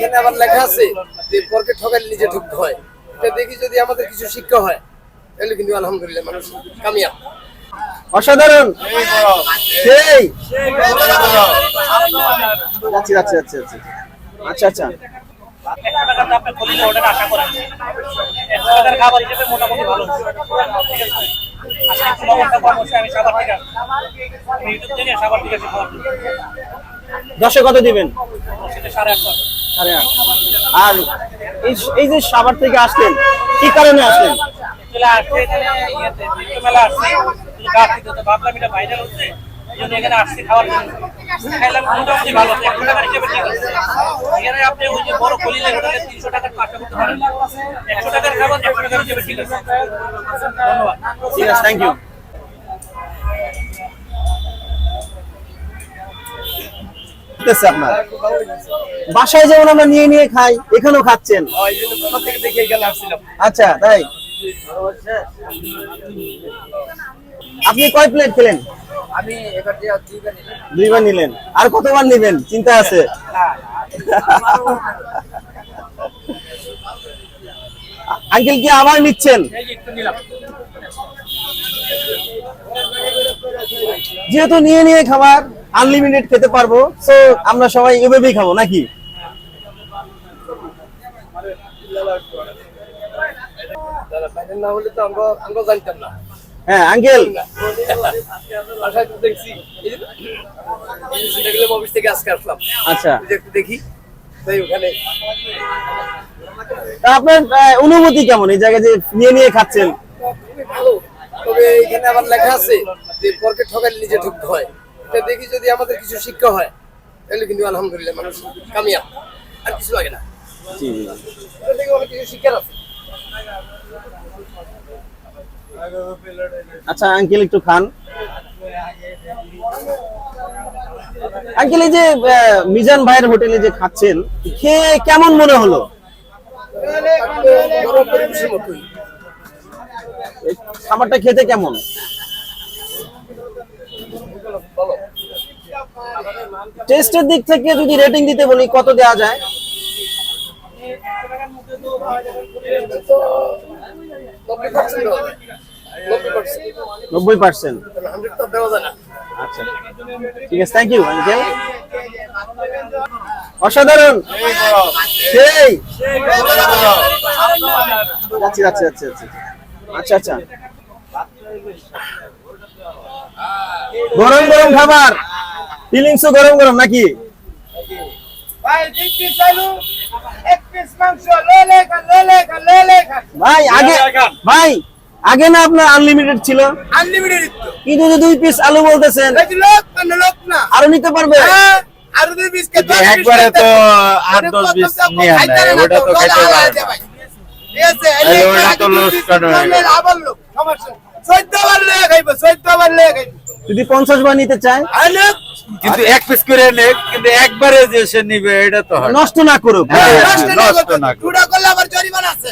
এখানে আবার লেখা আছে যে পরকে ঠকালে নিজে ঠকতে হয়। এটা দেখি যদি আমাদের কিছু শিক্ষা হয় তাহলে কিন্তু আলহামদুলিল্লাহ মানুষ কামিয়াব। অসাধারণ! সেই! আচ্ছা আচ্ছা আচ্ছা আচ্ছা। আচ্ছা জন্য। দশে কত দিবেন? সাড়ে আটশো। সাড়ে আট। আর এই যে সাভার থেকে আসলেন কি কারণে আসলেন? আপনি ওই যে বড় খলিলে হোটেলে তিনশো টাকার পাঁচটা করতে পারেন একশো টাকার খাবার একশো টাকার হিসেবে ঠিক আছে। ধন্যবাদ। ঠিক আছে থ্যাংক ইউ আপনার? বাসায় যেমন আমরা নিয়ে নিয়ে খাই, এখানেও খাচ্ছেন? আচ্ছা তাই? আপনি কয় প্লেট খেলেন? দুইবার নিলেন। আর কতবার নিবেন? চিন্তা আছে? আঙ্কেল কি আবার নিচ্ছেন? যেহেতু নিয়ে নিয়ে খাবার আনলিমিটেড খেতে পারব সো আমরা সবাই এভাবেই খাব নাকি? তো হ্যাঁ আঙ্কেল তো আচ্ছা। দেখি তা আপনার আহ, অনুভূতি কেমন? এই জায়গায় যে নিয়ে নিয়ে খাচ্ছেন। তবে এখানে আবার লেখা আছে যে পরকে ঠকালে নিজে ঠকতে হয়। এটা দেখি যদি আমাদের কিছু শিক্ষা হয় তাহলে কিন্তু আলহামদুলিল্লাহ মানুষ কামিয়াব। আর কিছু লাগে না। এটা থেকে অনেক কিছু শিক্ষার আছে। আচ্ছা আঙ্কেল একটু খান। আঙ্কেল এই যে মিজান ভাইয়ের হোটেলে যে খাচ্ছেন খেয়ে কেমন মনে হলো? খাবারটা খেতে কেমন? টেস্টের দিক থেকে যদি রেটিং দিতে বলি, কত দেওয়া যায়? নব্বই পার্সেন্ট। আচ্ছা। ঠিক আছে থ্যাংক ইউ আঙ্কেল অসাধারণ। সেই। যাচ্ছি যাচ্ছি যাচ্ছি। আচ্ছা আচ্ছা। গরম গরম খাবার। ফিলিংসও গরম গরম নাকি? ভাই আগে ভাই আগে না আপনার আনলিমিটেড ছিল? আনলিমিটেড কিন্তু দুই পিস আলু বলতেছেন। আরও নিতে পারবে? হ্যাঁ, দুই পিস কে একবারে তো আট দশ পিস নিয়ে আনে, খাইতে না ওটা তো রোজা পারে ভাই। ঠিক আছে ওটা তো দুই লস পিস কাটা করলে গেল। আবার লোক সমস্যা। চোদ্দ বার লেগে খাইবো চোদ্দ বার লেগে খাইবো। যদি পঞ্চাশ বার নিতে চায়? আর লোক কিন্তু এক পিস করে নে কিন্তু একবারে যে সে নিবে এটা তো হয় নষ্ট না করুক। হ্যাঁ, নষ্ট না করুক। করলে আবার জরিমানা আছে।